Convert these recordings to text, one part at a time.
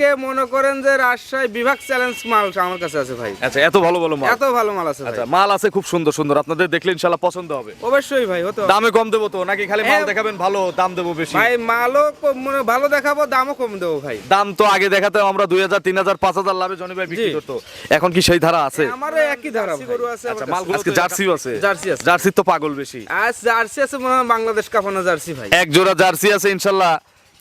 আজকে মনে করেন যে রাজশাহী বিভাগ চ্যালেঞ্জ মাল আমার কাছে আছে ভাই। আচ্ছা এত ভালো ভালো মাল? এত ভালো মাল আছে আচ্ছা মাল আছে খুব সুন্দর সুন্দর। আপনাদের দেখলে ইনশাল্লাহ পছন্দ হবে। অবশ্যই ভাই হতো। দামে কম দেবো তো? নাকি খালি মাল হ্যাঁ। দেখাবেন? ভালো দাম দেবো বেশি। ভাই মালও মানে ভালো দেখাবো দামও কম দেবো ভাই। দাম তো আগে দেখাতে আমরা দুই হাজার তিন হাজার পাঁচ হাজার লাভে জনি ভাই বিক্রি। করতো। এখন কি সেই ধারা আছে? আমার একই ধারা। গরু আছে আচ্ছা কাছে। আজকে জার্সিও আছে। জার্সি আছে। জার্সির তো পাগল বেশি। আজ জার্সি আছে মনে হয় বাংলাদেশ কাপানো জার্সি ভাই। এক জোড়া জার্সি আছে ইনশাল্লাহ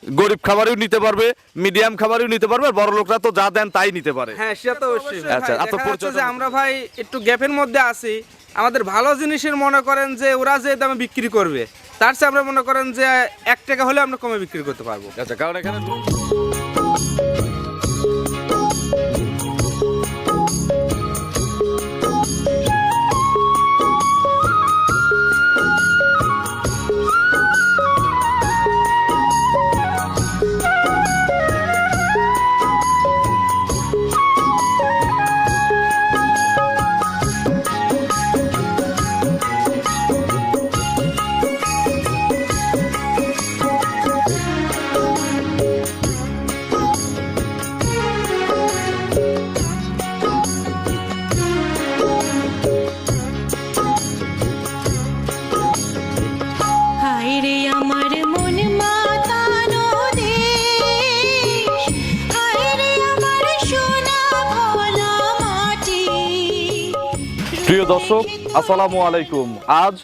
গরিব খাবারও নিতে পারবে মিডিয়াম খাবারও নিতে পারবে বড় লোকরা তো যা দেন তাই নিতে পারে। হ্যাঁ সেটা তো অবশ্যই। আচ্ছা, যাচ্ছে যে আমরা ভাই একটু গ্যাপের মধ্যে আছি। আমাদের ভালো জিনিসের মনে করেন যে ওরা যে দামে বিক্রি করবে তার চেয়ে আমরা মনে করেন যে এক টাকা হলে আমরা কমে বিক্রি করতে পারব। আচ্ছা কারণ এখানে প্রিয় দর্শক, আসসালামু আলাইকুম। আজ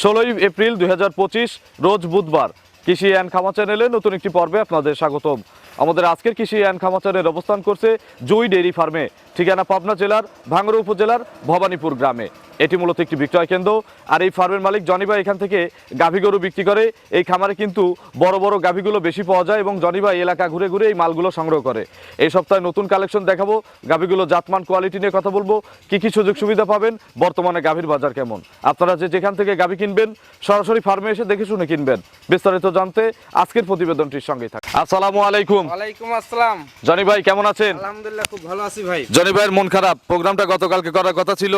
ষোলোই এপ্রিল দু হাজার পঁচিশ, রোজ বুধবার। কৃষি অ্যান্ড খামা চ্যানেলে নতুন একটি পর্বে আপনাদের স্বাগতম। আমাদের আজকের কৃষি অ্যান্ড খামা চ্যানেল অবস্থান করছে জুই ডেইরি ফার্মে, ঠিকানা পাবনা জেলার ভাঙ্গুড়া উপজেলার ভবানীপুর গ্রামে। এটি মূলত একটি বিক্রয় কেন্দ্র। আর এই ফার্মের মালিক জনিবা এখান থেকে গাভী গরু বিক্রি করে। এই খামারে কিন্তু বড় বড় গাভীগুলো বেশি পাওয়া যায় এবং জনিবা এই এলাকা ঘুরে ঘুরে এই মালগুলো সংগ্রহ করে। এই সপ্তাহে নতুন কালেকশন দেখাবো। গাভীগুলো জাতমান কোয়ালিটি নিয়ে কথা বলব। কি কি সুযোগ সুবিধা পাবেন? বর্তমানে গাভীর বাজার কেমন? আপনারা যে যেখান থেকে গাভী কিনবেন সরাসরি ফার্মে এসে দেখে শুনে কিনবেন। বিস্তারিত জানতে আজকের প্রতিবেদনটির সঙ্গে থাক আসসালামু আলাইকুম। ওয়ালাইকুম আসসালাম। জনি ভাই কেমন আছেন? আলহামদুলিল্লাহ খুব ভালো আছি ভাই। জনি ভাইয়ের মন খারাপ। প্রোগ্রামটা গতকালকে করার কথা ছিল।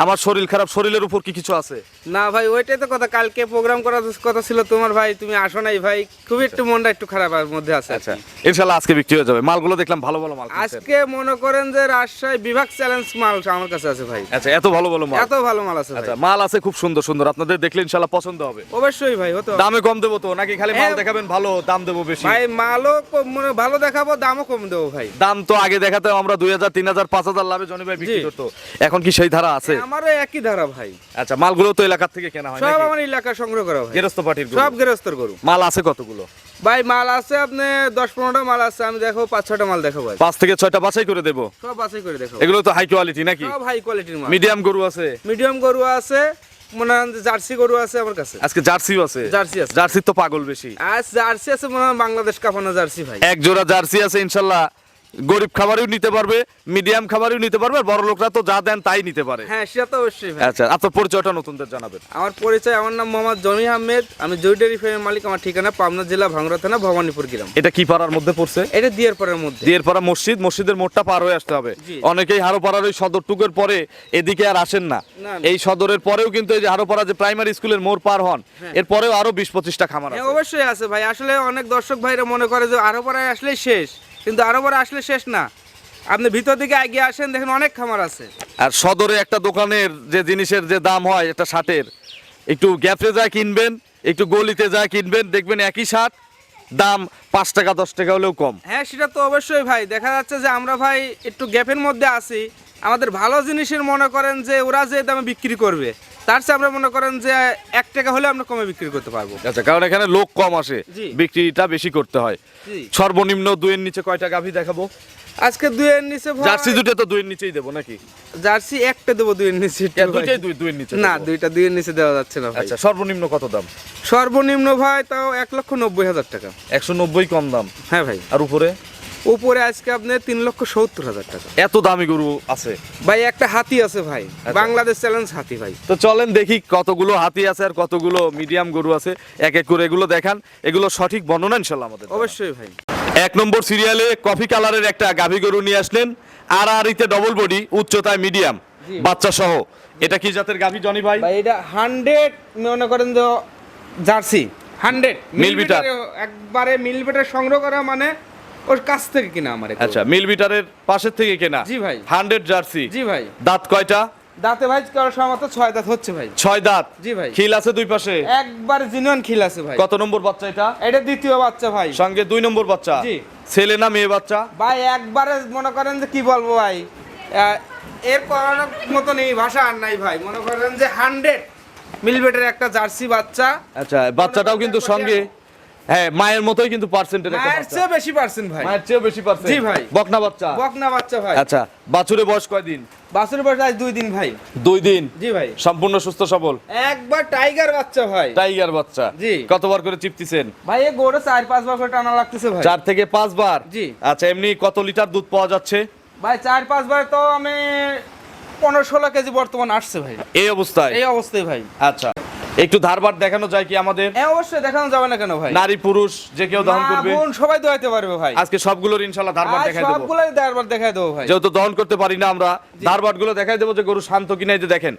আমার শরীর খারাপ শরীরের উপর কি কিছু আছে? না ভাই ওইটাই তো কথা। কালকে প্রোগ্রাম করার কথা ছিল তোমার ভাই তুমি আসো নাই ভাই। খুবই একটু মনটা একটু খারাপ আর মধ্যে আছে আচ্ছা। কি। ইনশাল্লাহ আজকে বিক্রি হয়ে যাবে। মালগুলো দেখলাম ভালো ভালো মাল আজকে মনে করেন যে রাজশাহী বিভাগ চ্যালেঞ্জ মাল আমার কাছে আছে ভাই। আচ্ছা এত ভালো ভালো মাল। এত ভালো মাল আছে আচ্ছা মাল আছে খুব সুন্দর সুন্দর। আপনাদের দেখলে ইনশাল্লাহ পছন্দ হবে। অবশ্যই ভাই হতো। দামে কম দেবো তো? নাকি খালি মাল হ্যাঁ। দেখাবেন? ভালো দাম দেবো বেশি। ভাই মালও কম- মানে ভালো দেখাবো দামও কম দেবো ভাই। দাম তো আগে দেখাতে আমরা দুই হাজার তিন হাজার পাঁচ হাজার লাভে জনি ভাই বিক্রি। করতো। এখন কি সেই ধারা আছে? আমারও একই ধারা ভাই। আচ্ছা মালগুলো তো এলাকার থেকে কেনা হয় সব আমার এলাকা সংগ্রহ করা ভাই গেরস্ত পার্টির গরু। সব গৃহস্থর গরু। মাল আছে কতগুলো? ভাই মাল আছে আপনি দশ পনেরোটা মাল আছে আমি দেখো পাঁচ ছটা মাল দেখো ভাই। পাঁচ থেকে ছয়টা বাছাই করে দেবো? সব বাছাই করে দেখো। এগুলো তো হাই কোয়ালিটি নাকি? সব হাই কোয়ালিটির মাল। মিডিয়াম গরু আছে? মিডিয়াম গরু আছে মনে হয় জার্সি গরু আছে আমার কাছে। আজকে জার্সিও আছে? জার্সি আছে। জার্সির তো পাগল বেশি। আজ জার্সি আছে মনে হয় বাংলাদেশ কাপানো জার্সি ভাই। এক জোড়া জার্সি আছে ইনশাল্লাহ। গরিব খাবারও নিতে পারবে মিডিয়াম খাবারও নিতে পারবে বড় লোকরা তো যা দেন তাই নিতে পারে। হ্যাঁ সেটা তো অবশ্যই আচ্ছা আপনার পরিচয়টা নতুনদের জানাবেন। আমার পরিচয় আমার নাম মোহাম্মদ জমি আহমেদ। আমি জুইডারি ফার্মের মালিক আমার ঠিকানা পাবনা জেলা ভাঙড়া থানা ভবানীপুর গ্রাম। এটা কি পাড়ার মধ্যে পড়ছে? এটা দিয়ার পরের মধ্যে। দিয়ের পাড়া মসজিদ মসজিদের মোড়টা পার হয়ে আসতে হবে। অনেকেই হারোপাড়ার ওই সদর টুকের পরে এদিকে আর আসেন না। এই সদরের পরেও কিন্তু এই যে হারোপাড়া যে প্রাইমারি স্কুলের মোড় পার হন এর পরেও আরও বিশ পঁচিশটা খামার হ্যাঁ অবশ্যই আছে ভাই। আসলে অনেক দর্শক ভাইরা মনে করে যে আরও পরে আসলে শেষ। কিন্তু আরও পরে আসলে শেষ না। আপনি ভিতর দিকে এগিয়ে আসেন দেখেন অনেক খামার আছে। আর সদরে একটা দোকানের যে জিনিসের যে দাম হয় একটা শার্টের একটু গ্যাপে যা কিনবেন একটু গলিতে যা কিনবেন দেখবেন একই শার্ট দাম পাঁচ টাকা দশ টাকা হলেও কম। হ্যাঁ সেটা তো অবশ্যই ভাই। দেখা যাচ্ছে যে আমরা ভাই একটু গ্যাপের মধ্যে আছি। আমাদের ভালো জিনিসের মনে করেন যে ওরা যে দামে বিক্রি করবে। তার চেয়ে আমরা মনে করেন যে এক টাকা হলে আমরা কমে বিক্রি করতে পারব। আচ্ছা কারণ এখানে লোক কম আসে জি। বিক্রিটা বেশি করতে হয়। জি। সর্বনিম্ন দুইয়ের নিচে কয়টা গাভী দেখাবো? আজকে দুইয়ের নিচে ভাই জার্সি দুটো তো দুইয়ের নিচেই দেবো নাকি? জার্সি একটা দেবো দুইয়ের নিচে একটু ভাই। দুইটাই দুই দুইয়ের নিচে না দেবো। দুইটা দুইয়ের নিচে দেওয়া যাচ্ছে না ভাই। আচ্ছা সর্বনিম্ন কত দাম? সর্বনিম্ন ভাই তাও এক লক্ষ নব্বই হাজার টাকা। একশো নব্বই কম দাম। হ্যাঁ ভাই। আর উপরে? উপরে আজকে আপনি তিন লক্ষ সত্তর হাজার টাকা। এত দামি গরু আছে? ভাই একটা হাতি আছে ভাই। আচ্ছা। বাংলাদেশ চ্যালেঞ্জ হাতি ভাই। তো চলেন দেখি কতগুলো হাতি আছে আর কতগুলো মিডিয়াম গরু আছে। এক এক করে এগুলো দেখান। এগুলো সঠিক বর্ণনা ইনশাল্লাহ আমাদের অবশ্যই ভাই। এক নম্বর সিরিয়ালে কফি কালারের একটা গাভী গরু নিয়ে আসলেন। আর আর ইতে ডবল বডি উচ্চতায় মিডিয়াম বাচ্চা সহ। এটা কি জাতের গাভী জনি ভাই? ভাই এটা হান্ড্রেড মনে করেন যে জার্সি। হান্ড্রেড মিল বিটার। একবারে মিল বিটার সংগ্রহ করা মানে ওর কাছ থেকে কিনা আমার আচ্ছা মিল বিটারের পাশের থেকে কেনা? জি ভাই। Hundred jersey. জি ভাই। দাঁত কয়টা? দাঁতে ভাই করার সময় তো ছয় দাঁত হচ্ছে ভাই। ছয় দাঁত? জি ভাই। খিল আছে দুই পাশে? একবার জিনুয়ান খিল আছে ভাই। কত নম্বর বাচ্চা এটা? এটা দ্বিতীয় বাচ্চা ভাই। সঙ্গে দুই নম্বর বাচ্চা? জি। ছেলে না মেয়ে বাচ্চা? ভাই একবারে মনে করেন যে কি বলব ভাই? এর করানোর মতো নেই ভাষা আর নাই ভাই। মনে করেন যে হান্ড্রেড মিলবেটের একটা জার্সি বাচ্চা। আচ্ছা বাচ্চাটাও কিন্তু সঙ্গে। হ্যাঁ মায়ের মতোই কিন্তু পার্সেন্টের মায়ের চেয়ে বেশি পার্সেন্ট ভাই। মায়ের চেয়েও বেশি পার্সেন্ট জি ভাই। বকনা বাচ্চা। বকনা বাচ্চা ভাই। আচ্ছা বাছুরের বয়স কয়দিন? বাসুর বয়স আজ দুই দিন ভাই। দুই দিন? জি ভাই। সম্পূর্ণ সুস্থ সবল? একবার টাইগার বাচ্চা ভাই। টাইগার বাচ্চা। জি। কতবার করে চিপতিছেন? ভাই এ গরু চার পাঁচ বার করে টানা লাগতেছে ভাই। চার থেকে পাঁচ বার? জি। আচ্ছা এমনি কত লিটার দুধ পাওয়া যাচ্ছে? ভাই চার পাঁচ বার তো আমি পনেরো ষোলো কেজি বর্তমান আসছে ভাই। এই অবস্থায়? এই অবস্থায় ভাই। আচ্ছা। একটু ধারবার দেখানো যায় কি আমাদের? হ্যাঁ অবশ্যই দেখানো যাবে না কেন ভাই? নারী পুরুষ যে কেউ দহন করবে। বোন সবাই দোয়াইতে পারবে ভাই। আজকে সবগুলোর ইনশাল্লাহ ধারবার দেখাই দেবো। সবগুলাই একবার দেখাই দেবো ভাই। যেহেতু দহন করতে পারি না আমরা ধারবাটগুলো দেখাই দেবো যে গরু শান্ত কিনা এই যে দেখেন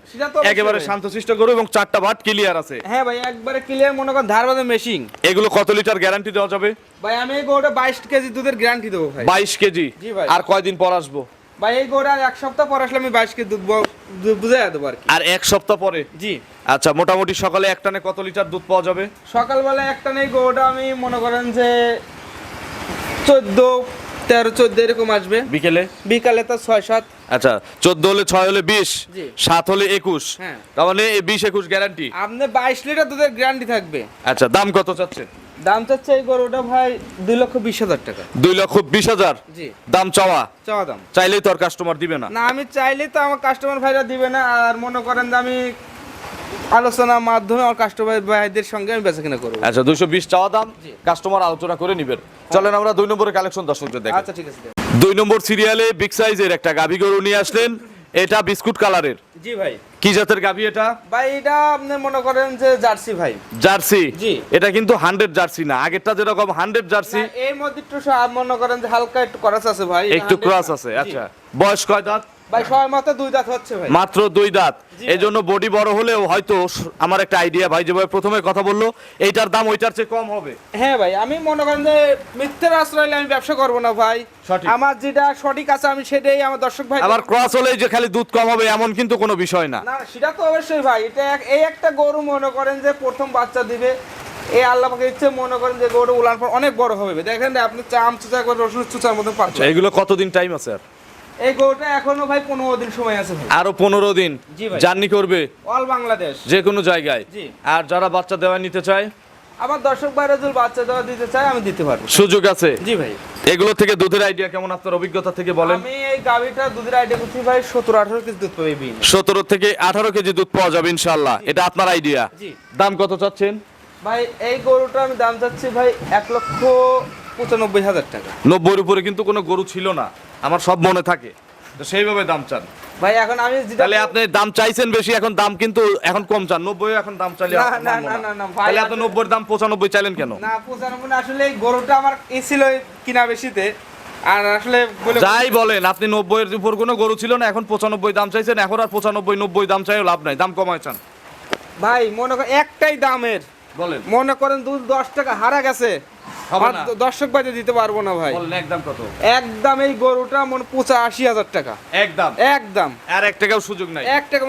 একেবারে শান্ত শান্তশিষ্ট গরু এবং চারটা ভাট ক্লিয়ার আছে। হ্যাঁ ভাই একবারে ক্লিয়ার মনে করেন ধার বাদে মেশিং এগুলো কত লিটার গ্যারান্টি দেওয়া যাবে? ভাই আমি এই গরুটা বাইশ কেজি দুধের গ্যারান্টি দেবো ভাই। বাইশ কেজি। জি ভাই। আর কয়দিন পর আসব? ভাই এই গরুটা এক সপ্তাহ পর আসলে আমি বাইশ কেজি দুধ ব- বুঝাই দেবো আর কি। আর এক সপ্তাহ পরে? জি। আচ্ছা মোটামুটি সকালে একটানে কত লিটার দুধ পাওয়া যাবে? সকালবেলা একটা নেই গরুটা আমি মনে করেন যে চোদ্দ তেরো চোদ্দ এরকম আসবে। বিকেলে? বিকালে তো ছয় সাত। আচ্ছা চোদ্দ হলে ছয় হলে বিশ। সাত হলে একুশ। হ্যাঁ। তার মানে বিশ একুশ গ্যারান্টি আপনি বাইশ লিটার দুধের গ্যারান্টি থাকবে। আচ্ছা দাম কত চাচ্ছেন? দাম চাচ্ছে এই গরুটা ভাই দুই লক্ষ বিশ হাজার টাকা। দুই লক্ষ বিশ হাজার? জি। দাম চাওয়া? চাওয়া দাম। চাইলেই তো আর কাস্টমার দিবে না। না আমি চাইলে তো আমার কাস্টমার ভাইরা দিবে না আর মনে করেন যে আমি আলোচনার মাধ্যমে আমার কাস্টমার ভাইদের সঙ্গে আমি বেচা কিনা করব। আচ্ছা দুইশো বিশ চাওয়া দাম কাস্টমার আলোচনা করে নিবেন। চলেন আমরা দুই নম্বরের কালেকশন দর্শকদের দেখেন আচ্ছা ঠিক আছে। দুই নম্বর সিরিয়ালে বিগ সাইজের একটা গাভী গরু নিয়ে আসলেন। এটা বিস্কুট কালারের জি ভাই। কি জাতের গাভী এটা? ভাই এটা আপনি মনে করেন যে জার্সি ভাই। জার্সি? জি। এটা কিন্তু হান্ড্রেড জার্সি না। আগেরটা যেরকম হান্ড্রেড জার্সি এই মধ্যে একটু মনে করেন যে হালকা একটু ক্রস আছে ভাই। একটু ক্রস আছে আচ্ছা। বয়স কয় দাঁত? ভাই সবাই মতো দুই দাঁত হচ্ছে ভাই। মাত্র দুই দাঁত। এই জন্য বডি বড় হলেও হয়তো আমার একটা আইডিয়া ভাই যেভাবে প্রথমে কথা বলল এইটার দাম ওইটার চেয়ে কম হবে। হ্যাঁ ভাই আমি মনে করেন যে মিথ্যের আশ্রয় আমি ব্যবসা করব না ভাই। সঠিক। আমার যেটা সঠিক আছে আমি সেটাই আমার দর্শক ভাই আবার ক্রস হলেই যে খালি দুধ কম হবে এমন কিন্তু কোনো বিষয় না। না সেটা তো অবশ্যই ভাই এটা এই একটা গরু মনে করেন যে প্রথম বাচ্চা দিবে। এই আল্লাহ পাকে ইচ্ছে মনে করেন যে গরু উলার পর অনেক বড় হবে। দেখেন আপনি চাম চুচা করে রসুন চুচার মতন পাচ্ছেন। আচ্ছা, এগুলো কতদিন টাইম আছে আর? এই গরুটা এখনও ভাই পনেরো দিন সময় আছে আরও পনেরো দিন জি ভাই। জার্নি করবে? অল বাংলাদেশ যে কোনো জায়গায় আর যারা বাচ্চা দেওয়া নিতে চায়? আমার দর্শক ভাইরা যদি বাচ্চা দেওয়া দিতে চায় আমি দিতে পারব। সুযোগ আছে? জি ভাই। এগুলো থেকে দুধের আইডিয়া কেমন? আপনার অভিজ্ঞতা থেকে বলেন। আমি এই গাভিটা দুধের আইডিয়া করছি ভাই সতেরো আঠারো কেজি দুধ পাবে বিন। সতেরো থেকে আঠারো কেজি দুধ পাওয়া যাবে ইনশাল্লাহ এটা আপনার আইডিয়া জি। দাম কত চাচ্ছেন? ভাই এই গরুটা আমি দাম চাচ্ছি ভাই এক লক্ষ পঁচানব্বই হাজার টাকা। নব্বইয়ের উপরে কিন্তু কোনো গরু ছিল না। আমার সব মনে থাকে। তো সেইভাবে দাম চান। ভাই এখন আমি তাহলে আপনি দাম চাইছেন বেশি এখন দাম কিন্তু এখন কম চান। নব্বই এখন দাম চাইলে না, না, না, না। ভাই, তাহলে আপনি নব্বইয়ের দাম পঁচানব্বই চাইলেন কেন? না পঁচানব্বই আসলে এই গরুটা আমার এ ছিল কিনা বেশিতে। আর আসলে যাই বলেন আপনি নব্বইয়ের উপর কোনো গরু ছিল না এখন পঁচানব্বই দাম চাইছেন এখন আর পঁচানব্বই নব্বই দাম চাইও লাভ নাই। দাম কমায় চান। ভাই মনে করেন একটাই দামের। বলেন। মনে করেন দুধ দশ টাকা হারা গেছে। আমার। দর্শক বাইতে দিতে পারব না ভাই। একদম কত? একদম এই গরুটা মনে পঁচা আশি হাজার টাকা। একদম। একদম। আর এক টাকাও সুযোগ নাই। এক টাকা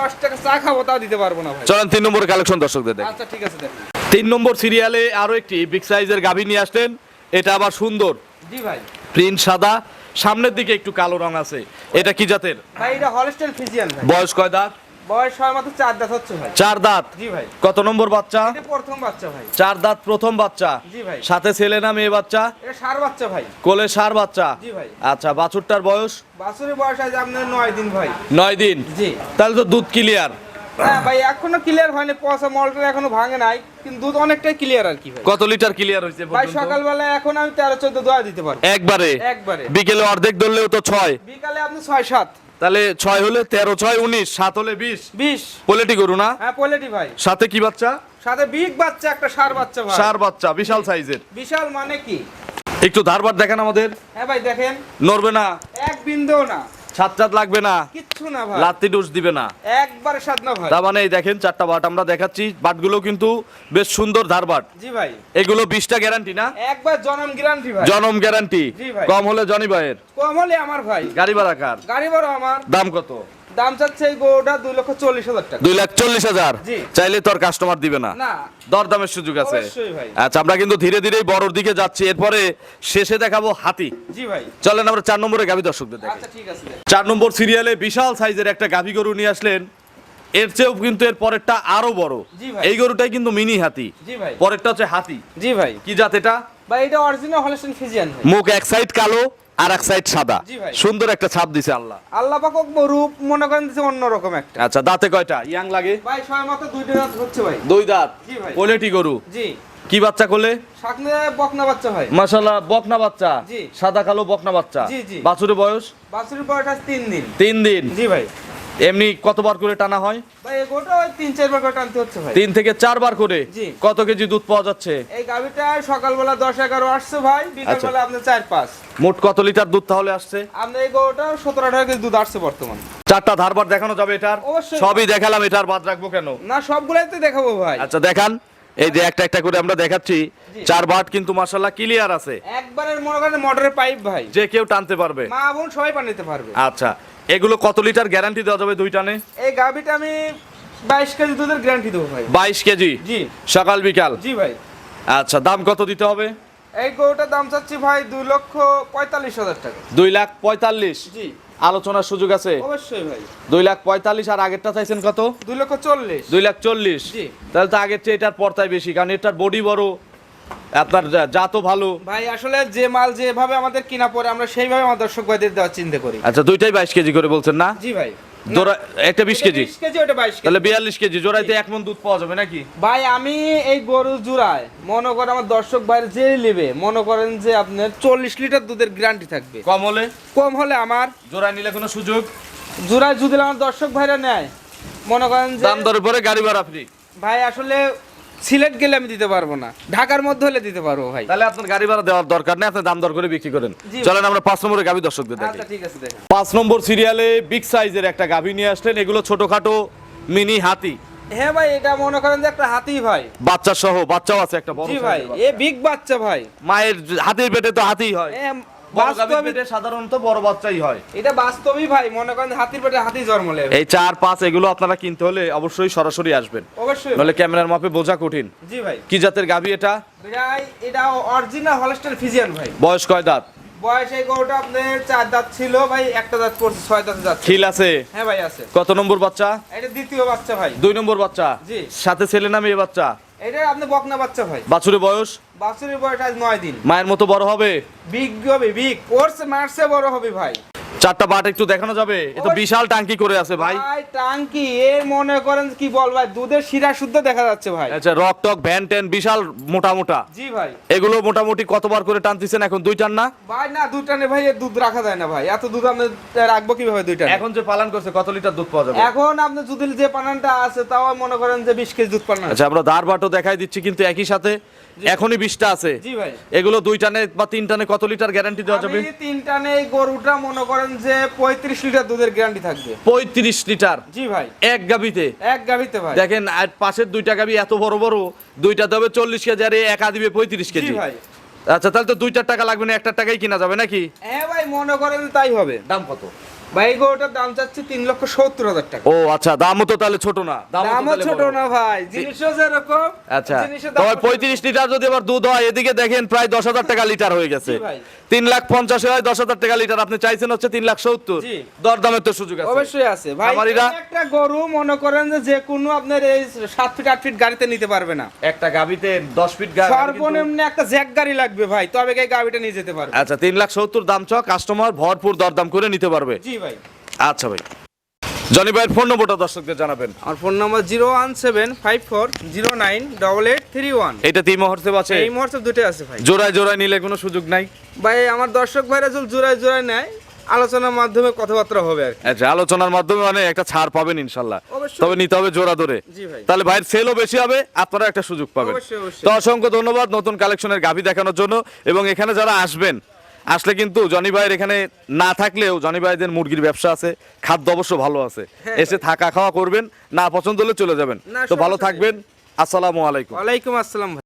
দশ টাকা চা খাব তাও দিতে পারব না ভাই। চলেন তিন নম্বর কালেকশন দর্শকদের দেখ। আচ্ছা ঠিক আছে দেখুন তিন নম্বর সিরিয়ালে আরও একটি বিগ সাইজের গাভী নিয়ে আসলেন। এটা আবার সুন্দর। জি ভাই। প্রিন্ট সাদা। সামনের দিকে একটু কালো রং আছে। এটা কি জাতের? ভাই এটা হলস্টেল ফিজিয়ান ভাই। বয়স কয় দাঁত? বয়স হয় মাত্র চার দাঁত হচ্ছে ভাই। চার দাঁত? জি ভাই। কত নম্বর বাচ্চা? প্রথম বাচ্চা ভাই। চার দাঁত প্রথম বাচ্চা? জি ভাই। সাথে ছেলে না মেয়ে বাচ্চা? এটা সার বাচ্চা ভাই। কোলে সার বাচ্চা? জি ভাই। আচ্ছা বাছুরটার বয়স? বাছুরের বয়স আছে আপনার নয় দিন ভাই। নয় দিন? জি। তাহলে তো দুধ ক্লিয়ার হ্যাঁ ভাই এখনও ক্লিয়ার হয়নি পয়সা মলটা এখনও ভাঙে নাই কিন্তু দুধ অনেকটাই ক্লিয়ার আর কি ভাই। কত লিটার ক্লিয়ার হয়েছে ভাই? সকালবেলা এখন আমি তেরো চোদ্দ দোয়া দিতে পারব। একবারে? একবারে। বিকেলে অর্ধেক ধরলেও তো ছয়। বিকালে আপনি ছয় সাত। তাহলে ছয় হলে তেরো ছয় উনিশ সাত হলে বিশ। বিশ। পোলেটি গরু না? হ্যাঁ পোলেটি ভাই। সাথে কি বাচ্চা? সাথে বিগ বাচ্চা একটা সার বাচ্চা ভাই। সার বাচ্চা বিশাল সাইজের। বিশাল মানে কি? একটু ধারবার দেখেন আমাদের। হ্যাঁ ভাই দেখেন। নড়বে না। এক বিন্দু না। সাত চাঁদ লাগবে না। কিচ্ছু না ভাই। লাত্তি ডোজ দিবে না। একবারে স্বাদ না ভাই। তার মানে এই দেখেন চারটা বাট আমরা দেখাচ্ছি। বাটগুলো কিন্তু বেশ সুন্দর ধার বাট। জি ভাই। এগুলো বিশটা গ্যারান্টি না? একবার জনম গ্যারান্টি ভাই। জনম গ্যারান্টি কম হলে জনি ভাইয়ের। কম হলে আমার ভাই। গাড়ি ভাড়া কার? গাড়ি ভাড়া আমার। দাম কত? দাম চাচ্ছে এই গরুটা দুই লক্ষ চল্লিশ হাজার টাকা। দুই লাখ চল্লিশ হাজার? চাইলে তোর কাস্টমার দিবে না। দরদামের সুযোগ আছে। আচ্ছা আমরা কিন্তু ধীরে ধীরে বড়র দিকে যাচ্ছি। এরপরে শেষে দেখাবো হাতি। জি ভাই। চলেন আমরা চার নম্বরে গাভী দর্শকদের আচ্ছা ঠিক আছে চার নম্বর সিরিয়ালে বিশাল সাইজের একটা গাভী গরু নিয়ে আসলেন। এর চেয়েও কিন্তু এর পরেরটা আরও বড়। এই গরুটাই কিন্তু মিনি হাতি। পরেরটা হচ্ছে হাতি। জি ভাই। কি জাত এটা? ভাই এটা অরিজিনাল ভাই। মুখ এক সাইড কালো আর এক সাইড সাদা সুন্দর একটা ছাপ দিছে আল্লাহ। আল্লাহ পাক রূপ মনে করেন দিছে অন্যরকম একটা। আচ্ছা দাঁতে কয়টা? ইয়াং লাগে? ভাই ছয় মাত্র দুই দাঁত হচ্ছে ভাই। দুই দাঁত? জি ভাই। কোলেটি গরু? জি। কি বাচ্চা কোলে? সাকনে বকনা বাচ্চা ভাই। মাশাআল্লাহ বকনা বাচ্চা। জি। সাদা কালো বকনা বাচ্চা। জি, জি। বাছুরের বয়স? বাছুরের বয়স আছে তিন দিন। তিন দিন। জি ভাই। এমনি কতবার করে টানা হয়? ভাই গোটা তিন চারবার করে টানতে হচ্ছে ভাই। তিন থেকে চারবার করে? কত কেজি দুধ পাওয়া যাচ্ছে? এই গাভিটা সকালবেলা দশ এগারো আসছে ভাই বিকালবেলা আপনার চার পাঁচ। মোট কত লিটার দুধ তাহলে আসছে? আপনার এই গরুটা সতেরো আঠারো কেজি দুধ আসছে বর্তমান। চারটা ধারবার দেখানো যাবে এটার। সবই দেখালাম এটার বাদ রাখব কেন? না সবগুলাই তো দেখাবো ভাই। আচ্ছা দেখান। এই যে একটা একটা করে আমরা দেখাচ্ছি। চার বাট কিন্তু মার্শাল্লাহ ক্লিয়ার আছে। একবারের মনে করেন মোটরের পাইপ ভাই। যে কেউ টানতে পারবে। মা বোন সবাই পানিতে পারবে। আচ্ছা এগুলো কত লিটার গ্যারান্টি দেওয়া যাবে দুই টানে? এই গাভিটা আমি বাইশ কেজি দুধের গ্যারান্টি দেবো ভাই। বাইশ কেজি? জি। সকাল বিকাল? জি ভাই। আচ্ছা দাম কত দিতে হবে? এই গরুটার দাম চাচ্ছি ভাই দুই লক্ষ পঁয়তাল্লিশ হাজার টাকা। দুই লাখ পঁয়তাল্লিশ? জি। আলোচনার সুযোগ আছে? অবশ্যই ভাই। দুই লাখ পঁয়তাল্লিশ আর আগেরটা চাইছেন কত? দুই লক্ষ চল্লিশ। দুই লাখ চল্লিশ? জি। তাহলে তো আগের চেয়ে এটার পর্তায় বেশি কারণ এটার বডি বড়। আপনার জা- জাতও ভালো। ভাই আসলে যে মাল যেভাবে আমাদের কিনা পরে আমরা সেইভাবে আমার দর্শক ভাইদের দেওয়ার চিন্তা করি। আচ্ছা দুইটাই বাইশ কেজি করে বলছেন না? জি ভাই। জোড়া একটা বিশ কেজি? কেজি ওটা বাইশ কেজি। তাহলে বিয়াল্লিশ কেজি জোড়াইতে এক মন দুধ পাওয়া যাবে নাকি? ভাই আমি এই গরু জুড়ায় মনে করেন আমার দর্শক ভাইয়ের যে নেবে মনে করেন যে আপনার চল্লিশ লিটার দুধের গ্যারান্টি থাকবে। কম হলে? কম হলে আমার জোড়ায় নিলে কোনো সুযোগ? জুড়ায় যদি আমার দর্শক ভাইরা নেয় মনে করেন যে দাম দরের পরে গাড়ি ভাড়া ফ্রি ভাই আসলে সিলেট গেলে আমি দিতে পারব না। ঢাকার মধ্যে হলে দিতে পারব ভাই। তাহলে আপনার গাড়ি ভাড়া দেওয়ার দরকার নেই আপনি দাম দর করে বিক্রি করেন। চলেন আমরা পাঁচ নম্বরে গাভী দর্শকদের দেখি। আচ্ছা ঠিক আছে দেখেন। পাঁচ নম্বর সিরিয়ালে বিগ সাইজের একটা গাভী নিয়ে আসলেন এগুলো ছোটখাটো মিনি হাতি। হ্যাঁ ভাই এটা মনে করেন যে একটা হাতি ভাই। বাচ্চা সহ বাচ্চাও আছে একটা বড় জি ভাই এ বিগ বাচ্চা ভাই। মায়ের হাতির পেটে তো হাতি হয়। সাধারণত বড় বাচ্চাই হয়। এটা বাস্তবই ভাই মনে করেন হাতির পেটে হাতি জন্ম নেবে। এই চার পাঁচ এগুলো আপনারা কিনতে হলে অবশ্যই সরাসরি আসবেন। অবশ্যই। নাহলে ক্যামেরার মাপে বোঝা কঠিন। জি ভাই। কি জাতের গাভী এটা? ভাই এটা অরিজিনাল ফিজিয়ান ভাই। বয়স কয় দাঁত? বয়স এই গরুটা আপনার চার দাঁত ছিল ভাই একটা দাঁত পড়ছে ছয় দাঁত যাচ্ছে। খিল আছে? হ্যাঁ ভাই আছে। কত নম্বর বাচ্চা? এটা দ্বিতীয় বাচ্চা ভাই। দুই নম্বর বাচ্চা? জি। সাথে ছেলে না মেয়ে বাচ্চা? এটা আপনি বকনা বাচ্চা ভাই। বাছুরের বয়স? বাছুরের বয়স আজ নয় দিন। মায়ের মতো বড় হবে? বিগ হবে বিগ। কোর্স মারছে বড় হবে ভাই। চারটা বাট একটু দেখানো যাবে? এ তো বিশাল টাঙ্কি করে আছে ভাই। ভাই টাঙ্কি এ মনে করেন কি বল ভাই দুধের শিরা শুদ্ধ দেখা যাচ্ছে ভাই। আচ্ছা রক টক ভ্যান ট্যান বিশাল মোটা মোটা। জি ভাই। এগুলো মোটামুটি কতবার করে টানতেছেন? এখন দুই টান না? ভাই না দুটানে ভাই এর দুধ রাখা যায় না ভাই। এত দুধ আপনি রাখব কীভাবে দুইটা এখন যে পালন করছে কত লিটার দুধ পাওয়া যাবে? এখন আপনি যদি যে পানানটা আছে তাও মনে করেন যে বিশ কেজি দুধ পানান। আচ্ছা আমরা ধার বাটও দেখাই দিচ্ছি কিন্তু একই সাথে। এখনই বিশটা আছে। জি ভাই। এগুলো দুই টানে বা তিন টানে কত লিটার গ্যারান্টি দেওয়া যাবে? তিন টানে এই গরুটা মনে করেন যে পঁয়ত্রিশ লিটার দুধের গ্যারান্টি থাকবে। পঁয়ত্রিশ লিটার? জি ভাই। এক গাবিতে? এক গাভিতে ভাই। দেখেন আর পাশের দুইটা গাবি এত বড় বড় দুইটা দেবে চল্লিশ কেজি আর একা দিবে পঁয়ত্রিশ কেজি। ভাই। আচ্ছা তাহলে তো দুইটার টাকা লাগবে না একটা টাকাই কিনা যাবে নাকি? হ্যাঁ ভাই মনে করেন তাই হবে। দাম কত? ভাই দাম চাচ্ছি তিন লক্ষ সত্তর হাজার টাকা। ও আচ্ছা দামও তো তাহলে ছোট না। দামও ছোট না ভাই জিনিসও যেরকম আচ্ছা তবে পঁয়ত্রিশ লিটার যদি আবার দুধ হয় এদিকে দেখেন প্রায় দশ হাজার টাকা লিটার হয়ে গেছে। তিন লাখ পঞ্চাশ হয় দশ হাজার টাকা লিটার। আপনি চাইছেন হচ্ছে তিন লাখ সত্তর। জি। দরদামের তো সুযোগ আছে। অবশ্যই আছে। ভাই একটা গরু মনে করেন যে যে কোনো আপনার এই সাত ফিট আট ফিট গাড়িতে নিতে পারবে না। একটা গাবিতে দশ ফিট গাড়ি সর্বনিম্ন একটা জ্যাক গাড়ি লাগবে ভাই তবে এই গাড়িটা নিয়ে যেতে পারবে। আচ্ছা তিন লাখ সত্তর দাম চ কাস্টমার ভরপুর দরদাম করে নিতে পারবে। জি ভাই। আচ্ছা ভাই। জনি ভাইয়ের ফোন নম্বরটা দর্শকদের জানাবেন। আমার phone number zero one seven five four zero nine double eight three one. এটা তিন মহর্তে আছে এই মুহূর্তে দুটোই আছে ভাই। জোড়ায় জোড়ায় নিলে কোনো সুযোগ নাই। ভাই আমার দর্শক ভাইরা যদি জোড়ায় জোড়ায় নেয় আলোচনার মাধ্যমে কথাবার্তা হবে আর আচ্ছা আলোচনার মাধ্যমে মানে একটা ছাড় পাবেন ইনশাল্লাহ। তবে নিতে হবে জোড়া ধরে। তাহলে ভাইয়ের সেলও বেশি হবে আপনারা একটা সুযোগ পাবেন। তো অসংখ্য ধন্যবাদ নতুন কালেকশনের গাভী দেখানোর জন্য। এবং এখানে যারা আসবেন আসলে কিন্তু জনি ভাইয়ের এখানে না থাকলেও জনি ভাইদের মুরগির ব্যবসা আছে খাদ্য অবশ্য ভালো আছে। হ্যাঁ, এসে থাকা খাওয়া করবেন না পছন্দ হলে চলে যাবেন। তো ভালো থাকবেন আসসালামু আলাইকুম। আলাইকুম আসসালাম ভাই।